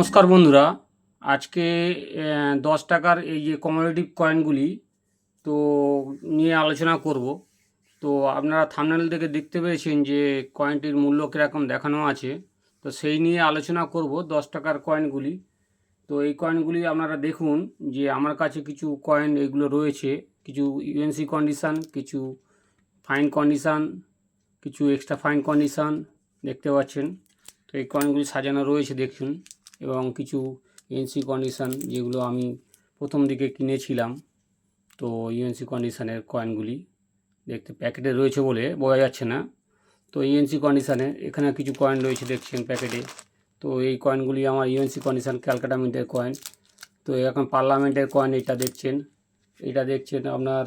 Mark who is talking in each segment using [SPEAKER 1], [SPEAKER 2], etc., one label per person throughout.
[SPEAKER 1] নমস্কার বন্ধুরা। আজকে দশ টাকার এই যে কমোডিটিভ কয়েনগুলি তো নিয়ে আলোচনা করব। তো আপনারা থামনেল থেকে দেখতে পেয়েছেন যে কয়েনটির মূল্য কীরকম দেখানো আছে। তো সেই নিয়ে আলোচনা করব দশ টাকার কয়েনগুলি তো এই কয়েনগুলি আপনারা দেখুন যে আমার কাছে কিছু কয়েন এগুলো রয়েছে। কিছু ইউএনসি কন্ডিশান কিছু ফাইন কন্ডিশান কিছু এক্সট্রা ফাইন কন্ডিশান দেখতে পাচ্ছেন। তো এই কয়েনগুলি সাজানো রয়েছে দেখুন। এবং কিছু ইউএনসি কন্ডিশান যেগুলো আমি প্রথম দিকে কিনেছিলাম, তো ইউএনসি কন্ডিশানের কয়েনগুলি দেখতে প্যাকেটে রয়েছে বলে বোঝা যাচ্ছে না। তো ইউএনসি কন্ডিশানে এখানে কিছু কয়েন রয়েছে দেখছেন প্যাকেটে। তো এই কয়েনগুলি আমার ইউএনসি কন্ডিশান ক্যালকাটা মিন্টের কয়েন তো এখন পার্লামেন্টের কয়েন এটা দেখছেন। এটা দেখছেন আপনার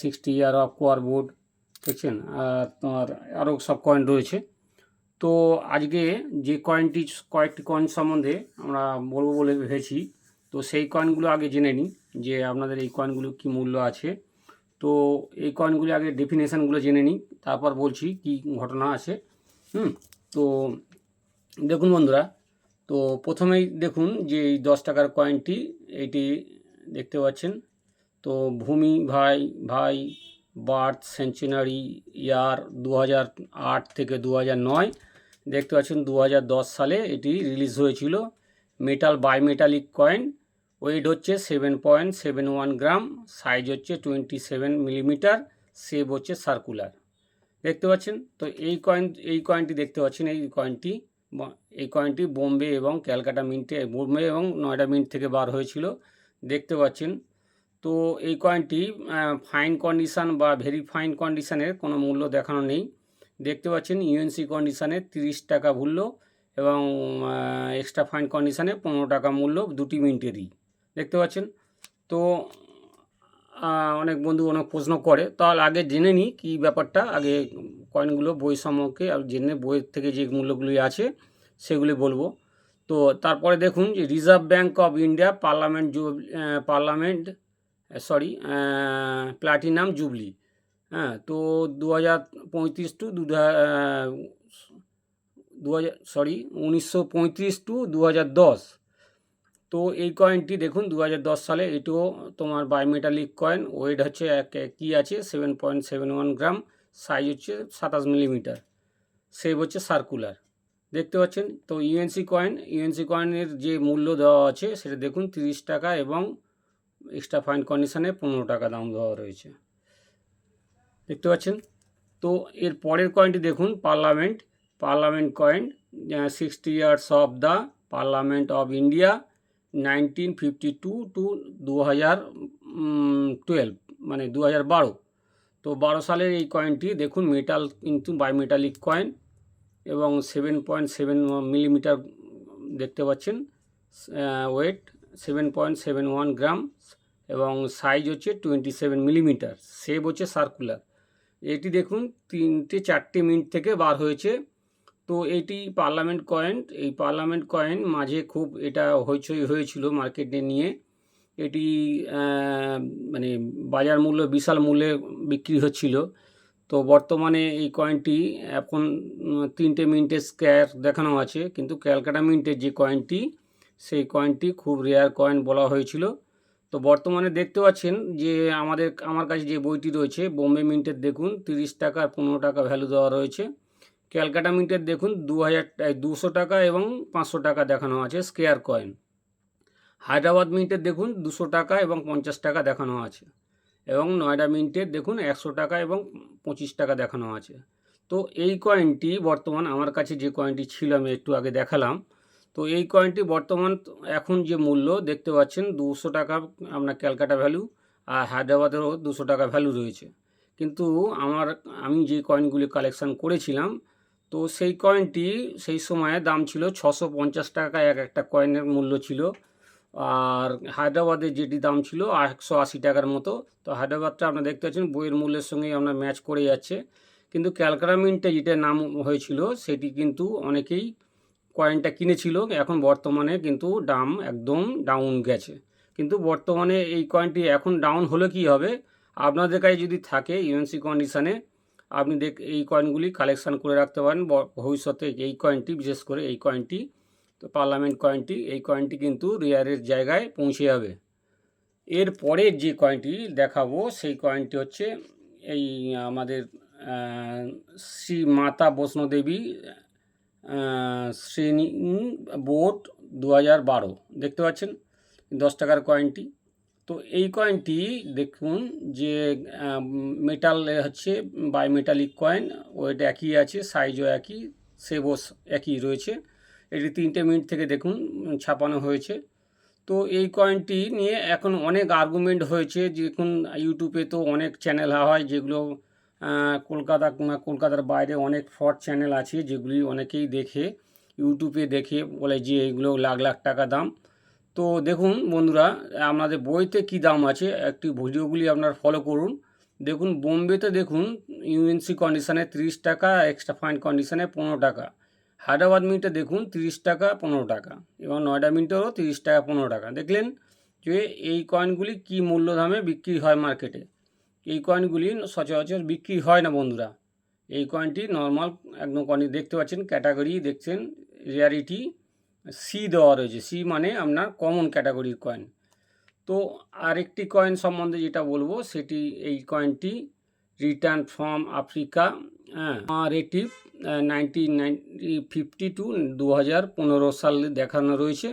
[SPEAKER 1] sixty year of coir board দেখছেন? আর তোমার আরও সব কয়েন রয়েছে। তো আজকে যে কয়েনটি কয়েকটি কয়েন সম্বন্ধে আমরা বলব বলে ভেবেছি। তো সেই কয়েনগুলো আগে জেনে নিই যে আপনাদের এই কয়েনগুলো কী মূল্য আছে। তো এই কয়েনগুলি আগে ডেফিনেশানগুলো জেনে নিই, তারপর বলছি কি ঘটনা আছে। হুম, তো দেখুন বন্ধুরা, তো প্রথমেই দেখুন যে এই দশ টাকার কয়েনটি এইটি দেখতে পাচ্ছেন। তো ভূমি ভাই ভাই, বার্থ সেঞ্চুরি ইয়ার দু আট থেকে দু নয়। দেখতে পাচ্ছেন দু হাজার দশ সালে এটি রিলিজ হয়েছিল। মেটাল বাইমেটালিক কয়েন ওয়েট হচ্ছে seven point seven one gram size হচ্ছে টোয়েন্টি সেভেন মিলিমিটার সেভ হচ্ছে সার্কুলার দেখতে পাচ্ছেন? তো এই কয়েন এই কয়েনটি দেখতে পাচ্ছেন, এই কয়েনটি এই কয়েনটি বোম্বে এবং ক্যালকাটা মিন্টে বোম্বে এবং নয়ডা মিন্ট থেকে বার হয়েছিল। দেখতে পাচ্ছেন? তো এই কয়েনটি ফাইন কন্ডিশান বা ভেরি ফাইন কন্ডিশানের কোনো মূল্য দেখানো নেই। দেখতে পাচ্ছেন ইউএনসি কন্ডিশানে তিরিশ টাকা মূল্য এবং এক্সট্রা ফাইন কন্ডিশানে পনেরো টাকা মূল্য দুটি মিনিটেরই। দেখতে পাচ্ছেন? তো অনেক বন্ধু অনেক প্রশ্ন করে তাহলে আগে জেনে নিই কী ব্যাপারটা, আগে কয়েনগুলো বই সম্পর্কে আর জেনে বইয়ের থেকে যে মূল্যগুলি আছে সেগুলি বলব। তো তারপরে দেখুন যে Reserve Bank of India Parliament zoo Parliament sorry platinum jubilee হ্যাঁ তো দু হাজার পঁয়ত্রিশ টু দু দু হাজার সরি উনিশশো পঁয়ত্রিশ টু দু হাজার দশ। তো এই কয়েনটি দেখুন দু হাজার দশ সালে এটিও তোমার বায়োমেটালিক কয়েন ওয়েট হচ্ছে এক কী আছে? Seven point seven one gram size হচ্ছে সাতাশ মিলিমিটার সেভ হচ্ছে সার্কুলার দেখতে পাচ্ছেন? তো ইউএনসি কয়েন ইউএনসি কয়েনের যে মূল্য দেওয়া আছে, সেটা দেখুন, তিরিশ টাকা এবং এক্সট্রা ফাইন কন্ডিশনে পনেরো টাকা দাম দেওয়া রয়েছে। দেখতে পাচ্ছেন? তো এর পরের কয়েনটি দেখুন Parliament Parliament coin sixty years of the Parliament of India nineteen fifty two two দু হাজার টুয়েলভ মানে দু হাজার বারো তো বারো সালের এই কয়েনটি দেখুন মেটাল কিন্তু বায়োমেটালিক কয়েন এবং সেভেন পয়েন্ট সেভেন মিলিমিটার দেখতে পাচ্ছেন weight seven point seven one gram এবং সাইজ হচ্ছে টোয়েন্টি সেভেন মিলিমিটার সেভ হচ্ছে সার্কুলার এটি দেখুন, তিনটে চারটে মিনিট থেকে বার হয়েছে। তো এটি পার্লামেন্ট কয়েন, এই পার্লামেন্ট কয়েন মাঝে খুব এটা হইচই হয়েছিল মার্কেটে নিয়ে। এটি মানে বাজার মূল্য, বিশাল মূল্যে বিক্রি হচ্ছিল। তো বর্তমানে এই কয়েনটি এখন তিনটে মিনিটের স্ক্যার দেখানো আছে। কিন্তু ক্যালকাটা মিন্টের যে কয়েনটি, সেই কয়েনটি খুব রেয়ার কয়েন বলা হয়েছিল। তো বর্তমানে দেখতে পাচ্ছেন যে আমাদের, আমার কাছে যে বইটি রয়েছে, বোম্বে মিন্টের দেখুন, তিরিশ টাকা আর পনেরো টাকা ভ্যালু দেওয়া রয়েছে। ক্যালকাটা মিন্টের দেখুন, দু হাজার দুশো টাকা এবং পাঁচশো টাকা দেখানো আছে, স্কেয়ার কয়েন। হায়দ্রাবাদ মিন্টের দেখুন, দুশো টাকা এবং পঞ্চাশ টাকা দেখানো আছে। এবং নয়ডা মিন্টের দেখুন, একশো টাকা এবং পঁচিশ টাকা দেখানো আছে। তো এই কয়েনটি বর্তমান আমার কাছে যে কয়েনটি ছিল, আমি একটু আগে দেখালাম তো এই কয়েনটি বর্তমান এখন যে মূল্য, দেখতে পাচ্ছেন দুশো টাকা আপনার ক্যালকাটা ভ্যালু আর হায়দ্রাবাদেরও দুশো টাকা ভ্যালু রয়েছে। কিন্তু আমার, আমি যে কয়েনগুলি কালেকশান করেছিলাম, তো সেই কয়েনটি সেই সময়ে দাম ছিল ছশো পঞ্চাশ টাকা এক একটা কয়েনের মূল্য ছিল। আর হায়দ্রাবাদে যেটি দাম ছিল একশো আশি টাকার মতো। তো হায়দ্রাবাদটা আপনারা দেখতে পাচ্ছেন বইয়ের মূল্যের সঙ্গেই আপনার ম্যাচ করে যাচ্ছে। কিন্তু ক্যালকাটা মিন্টে যেটা নাম হয়েছিল, সেটি কিন্তু অনেকেই কয়েনটা কিনেছিল, এখন বর্তমানে কিন্তু দাম একদম ডাউন গেছে। কিন্তু বর্তমানে এই কয়েনটি এখন ডাউন হলে কি হবে? আপনাদের কাছে যদি থাকে ইউএনসি কন্ডিশানে আপনি দেখ, এই কয়েনগুলি কালেকশান করে রাখতে পারেন। ভবিষ্যতে এই কয়েনটি বিশেষ করে এই কয়েনটি তো পার্লামেন্ট কয়েনটি এই কয়েনটি কিন্তু রেয়ারের জায়গায় পৌঁছে যাবে। এর পরের যে কয়েনটি দেখাবো, সেই কয়েনটি হচ্ছে এই আমাদের শ্রী মাতা বৈষ্ণোদেবী শ্রেণি বোর্ড দু হাজার বারো। দেখতে পাচ্ছেন? দশ টাকার কয়েনটি তো এই কয়েনটি দেখুন যে মেটাল হচ্ছে বাই মেটালিক কয়েন ওয়েট একই আছে সাইজও একই সেবও একই রয়েছে। এটি তিনটে মিনিট থেকে দেখুন, ছাপানো হয়েছে। তো এই কয়েনটি নিয়ে এখন অনেক আর্গুমেন্ট হয়েছে। দেখুন ইউটিউবে তো অনেক চ্যানেল হয়, যেগুলো কলকাতা কলকাতার বাইরে অনেক ফ্রড চ্যানেল আছে, যেগুলি অনেকেই দেখে ইউটিউবে দেখে, বলে যে এগুলো লাখ লাখ টাকা দাম। তো দেখুন বন্ধুরা আপনাদের বইতে কি দাম আছে, একটি ভিডিওগুলি আপনার ফলো করুন। দেখুন, বোম্বেতে দেখুন ইউএনসি কন্ডিশনে তিরিশ টাকা এক্সট্রা ফাইন কন্ডিশনে পনেরো টাকা। হায়দ্রাবাদ মিন্টে দেখুন, তিরিশ টাকা, পনেরো টাকা। এবং নয়ডা মিন্টেও তিরিশ টাকা, পনেরো টাকা। দেখলেন যে এই কয়েনগুলি কি মূল্য দামে বিক্রি হয় মার্কেটে এই কয়েনগুলি সচরাচর বিক্রি হয় না বন্ধুরা। এই কয়েনটি নর্মাল একদম কয়েন দেখতে পাচ্ছেন ক্যাটাগরি দেখছেন রেয়ারিটি সি দেওয়া রয়েছে। সি মানে আপনার কমন ক্যাটাগরির কয়েন তো আরেকটি কয়েন সম্বন্ধে যেটা বলব, সেটি এই কয়েনটি রিটার্ন ফ্রম আফ্রিকা রেটিভ নাইনটিন নাইনটি ফিফটি টু দু হাজার পনেরো সালে দেখানো রয়েছে।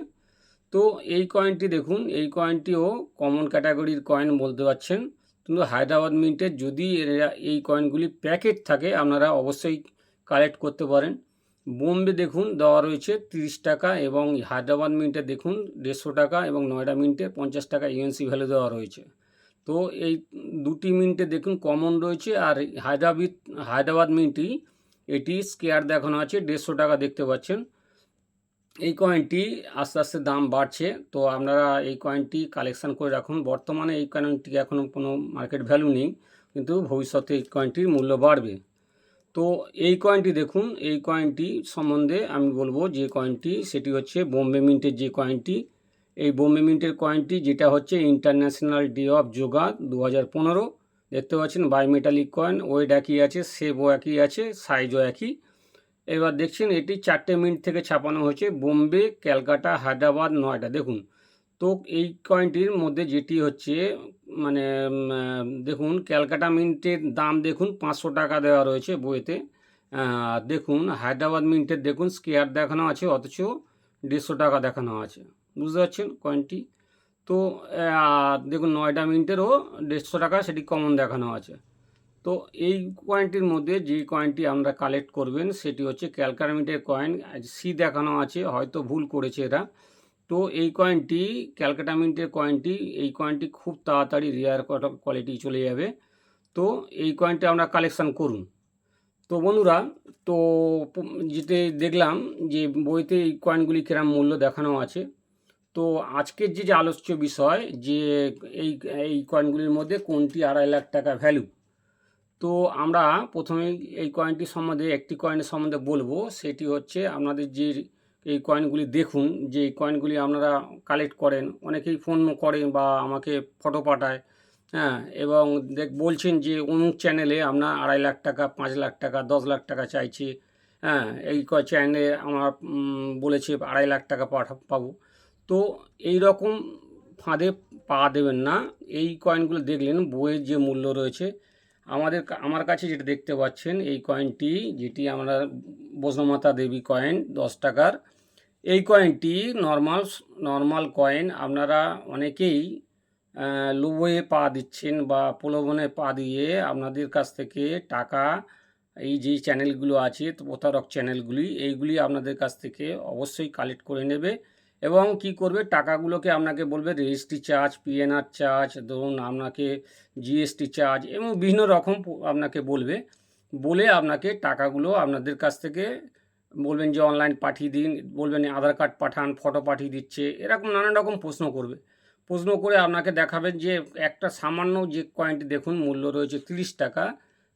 [SPEAKER 1] তো এই কয়েনটি দেখুন, এই কয়েনটিও কমন ক্যাটাগরির কয়েন বলতে পারছেন। কিন্তু হায়দ্রাবাদ মিন্টের যদি এই কয়েনগুলি প্যাকেট থাকে, আপনারা অবশ্যই কালেক্ট করতে পারেন। বোম্বে দেখুন, দেওয়া রয়েছে তিরিশ টাকা এবং হায়দ্রাবাদ মিন্টে দেখুন, দেড়শো টাকা এবং নয়ডা মিন্টে পঞ্চাশ টাকা ইউএনসি ভ্যালু দেওয়া রয়েছে। তো এই দুটি মিন্টে দেখুন কমন রয়েছে আর হায়দ্রাবাদ হায়দ্রাবাদ মিন্টই, এটি স্কেয়ার দেখানো আছে, দেড়শো টাকা দেখতে পাচ্ছেন। এই কয়েনটি আস্তে আস্তে দাম বাড়ছে। তো আপনারা এই কয়েনটি কালেকশন করে রাখুন। বর্তমানে এই কয়েনটি এখনও কোনো মার্কেট ভ্যালু নেই, কিন্তু ভবিষ্যতে এই কয়েনটির মূল্য বাড়বে। তো এই কয়েনটি দেখুন, এই কয়েনটি সম্বন্ধে আমি বলব যে কয়েনটি সেটি হচ্ছে বোম্বে মিন্টের যে কয়েনটি এই বোম্বে মিন্টের কয়েনটি যেটা হচ্ছে ইন্টারন্যাশনাল ডে অফ যোগা দু হাজার পনেরো। দেখতে পাচ্ছেন বায়োমেটালিক কয়েন ওয়েট একই আছে সেবও একই আছে সাইজও একই। এবার দেখছেন এটি চারটে মিনিট থেকে ছাপানো হয়েছে। বোম্বে, ক্যালকাটা, হায়দ্রাবাদ, নয়ডা। দেখুন, তো এই কয়েনটির মধ্যে যেটি হচ্ছে মানে দেখুন, ক্যালকাটা মিন্টের দাম দেখুন, পাঁচশো টাকা দেওয়া রয়েছে বইতে। দেখুন, হায়দ্রাবাদ মিন্টের দেখুন, স্কেয়ার দেখানো আছে, অথচ দেড়শো টাকা দেখানো আছে। বুঝতে পারছেন কয়েনটি? তো দেখুন, নয়ডা মিন্টেরও দেড়শো টাকা, সেটি কমন দেখানো আছে। তো এই কয়েনটির মধ্যে যে কয়েনটি আমরা কালেক্ট করবেন, সেটি হচ্ছে ক্যালকাটা মিন্টের কয়েন সি দেখানো আছে, হয়তো ভুল করেছে এরা। তো এই কয়েনটি ক্যালকাটা মিন্টের কয়েনটি এই কয়েনটি খুব তাড়াতাড়ি রেয়ার কোয়ালিটি চলে যাবে। তো এই কয়েনটি আমরা কালেকশান করুন। তো বন্ধুরা, তো যেতে দেখলাম যে বইতে এই কয়েনগুলি কিরম মূল্য দেখানো আছে। তো আজকের যে আলোচ্য বিষয়, যে এই এই কয়েনগুলির মধ্যে কোনটি আড়াই লাখ টাকা ভ্যালু তো আমরা প্রথমে এই কয়েনটি সম্বন্ধে, একটি কয়েনের সম্বন্ধে বলব। সেটি হচ্ছে আপনাদের যে এই কয়েনগুলি দেখুন, যে কয়েনগুলি আপনারা কালেক্ট করেন, অনেকেই ফোন করেন বা আমাকে ফটো পাঠায় হ্যাঁ এবং দেখ, বলছেন যে অমুক চ্যানেলে আপনার আড়াই লাখ টাকা, পাঁচ লাখ টাকা, দশ লাখ টাকা চাইছে হ্যাঁ এই ক চ্যানেলে আমার বলেছে আড়াই লাখ টাকা পাঠা, পাবো। তো এই রকম ফাঁদে পা দেবেন না। এই কয়েনগুলো দেখলেন, বইয়ের যে মূল্য রয়েছে আমাদের আমার কাছে যেটা দেখতে পাচ্ছেন, এই কয়েনটি যেটি আমরা বৈষ্ণমাতা দেবী কয়েন দশ টাকার, এই কয়েনটি নর্মাল নর্মাল কয়েন আপনারা অনেকেই লোভে পা দিচ্ছেন বা প্রলোভনে পা দিয়ে আপনাদের কাছ থেকে টাকা, এই যে চ্যানেলগুলো আছে প্রতারক চ্যানেলগুলি এইগুলি আপনাদের কাছ থেকে অবশ্যই কালেক্ট করে নেবে। এবং কি করবে? টাকাগুলোকে আপনাকে বলবে রেজিস্ট্রি চার্জ পিএনআর চার্জ ধরুন আপনাকে জিএসটি চার্জ এবং বিভিন্ন রকম আপনাকে বলবে। বলে আপনাকে টাকাগুলো আপনাদের কাছ থেকে বলবেন যে অনলাইন পাঠিয়ে দিন, বলবেন আধার কার্ড পাঠান ফটো পাঠিয়ে দিচ্ছে, এরকম নানান রকম প্রশ্ন করবে। প্রশ্ন করে আপনাকে দেখাবেন যে একটা সামান্য যে কয়েনটি দেখুন, মূল্য রয়েছে তিরিশ টাকা,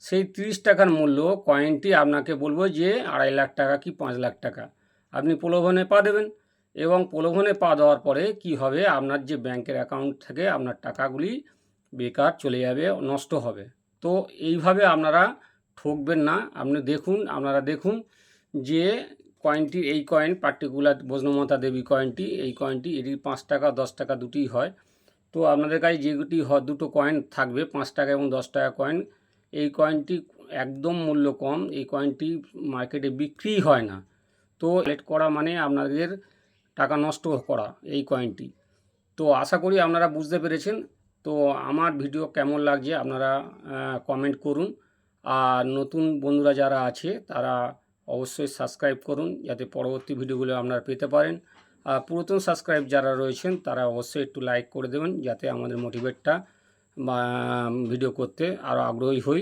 [SPEAKER 1] সেই তিরিশ টাকার মূল্য কয়েনটি আপনাকে বলব যে আড়াই লাখ টাকা কি পাঁচ লাখ টাকা। আপনি প্রলোভনে পা দেবেন। এবং প্রলোভনে পা দেওয়ার পরে কি হবে? আপনার যে ব্যাংকের অ্যাকাউন্ট থেকে আপনার টাকাগুলি বেকার চলে যাবে, নষ্ট হবে। তো এইভাবে আপনারা ঠকবেন না। আপনি দেখুন, আপনারা দেখুন যে কয়েনটি এই কয়েন পার্টিকুলার বৈষ্ণবমাতা দেবী কয়েনটি এই কয়েনটি এটি পাঁচ টাকা, দশ টাকা দুটিই হয়। তো আপনাদের কাছে যেগুটি হয় দুটো কয়েন থাকবে, পাঁচ টাকা এবং দশ টাকা কয়েন এই কয়েনটি একদম মূল্য কম, এই কয়েনটি মার্কেটে বিক্রি হয় না। তো লেট করা মানে আপনাদের টাকা নষ্ট করা এই কয়েনটি তো আশা করি আপনারা বুঝতে পেরেছেন। তো আমার ভিডিও কেমন লাগছে আপনারা কমেন্ট করুন। আর নতুন বন্ধুরা যারা আছে, তারা অবশ্যই সাবস্ক্রাইব করুন, যাতে পরবর্তী ভিডিওগুলো আপনারা পেতে পারেন। আর পুরাতন সাবস্ক্রাইব যারা রয়েছেন, তারা অবশ্যই একটু লাইক করে দেবেন, যাতে আমাদের মোটিভেটটা ভিডিও করতে আরও আগ্রহী হই।